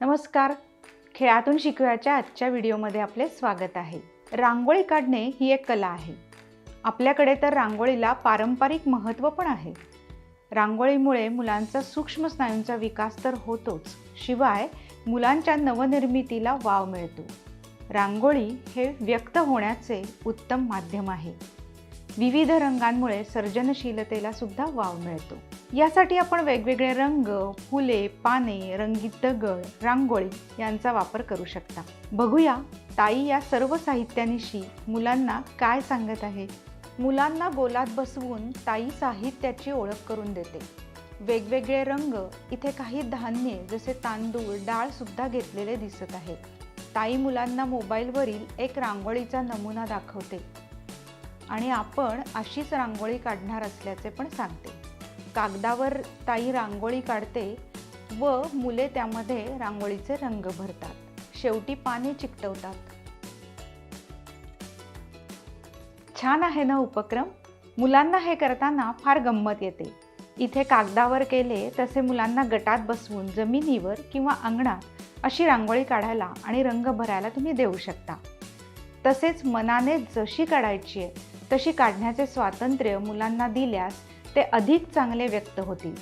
नमस्कार. खेळातून शिकवायच्या आजच्या व्हिडिओमध्ये आपले स्वागत आहे. रांगोळी काढणे ही एक कला आहे. आपल्याकडे तर रांगोळीला पारंपरिक महत्त्व पण आहे. रांगोळीमुळे मुलांचा सूक्ष्म स्नायूंचा विकास तर होतोच. शिवाय मुलांच्या नवनिर्मितीला वाव मिळतो. रांगोळी हे व्यक्त होण्याचे उत्तम माध्यम आहे. विविध रंगांमुळे सर्जनशीलतेला सुद्धा वाव मिळतो. यासाठी आपण वेगवेगळे रंग फुले पाने रंगीत दगड रांगोळी यांचा वापर करू शकता. बघूया ताई या सर्व साहित्यानिशी मुलांना काय सांगत आहे. मुलांना गोलात बसवून ताई साहित्याची ओळख करून देते. वेगवेगळे रंग इथे काही धान्य जसे तांदूळ डाळ सुद्धा घेतलेले दिसत आहे ताई मुलांना मोबाईलवरील एक रांगोळीचा नमुना दाखवते. आणि आपण अशीच रांगोळी काढणार असल्याचे पण सांगते. कागदावर ताई रांगोळी काढते व मुले त्यामध्ये रांगोळीचे रंग भरतात. शेवटी पाने चिकटवतात. छान आहे ना उपक्रम? मुलांना हे करताना फार गंमत येते. इथे कागदावर केले तसे मुलांना गटात बसवून जमिनीवर किंवा अंगणात अशी रांगोळी काढायला आणि रंग भरायला तुम्ही देऊ शकता. तसेच मनाने जशी काढायची आहे तशी काढण्याचे स्वातंत्र्य मुलांना दिल्यास ते अधिक चांगले व्यक्त होतील.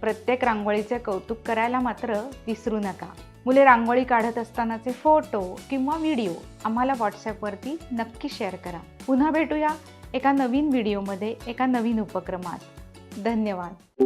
प्रत्येक रांगोळीचे कौतुक करायला मात्र विसरू नका. मुले रांगोळी काढत असतानाचे फोटो किंवा व्हिडिओ आम्हाला व्हॉट्सॲपवरती नक्की शेअर करा. पुन्हा भेटूया एका नवीन व्हिडिओमध्ये एका नवीन उपक्रमात. धन्यवाद.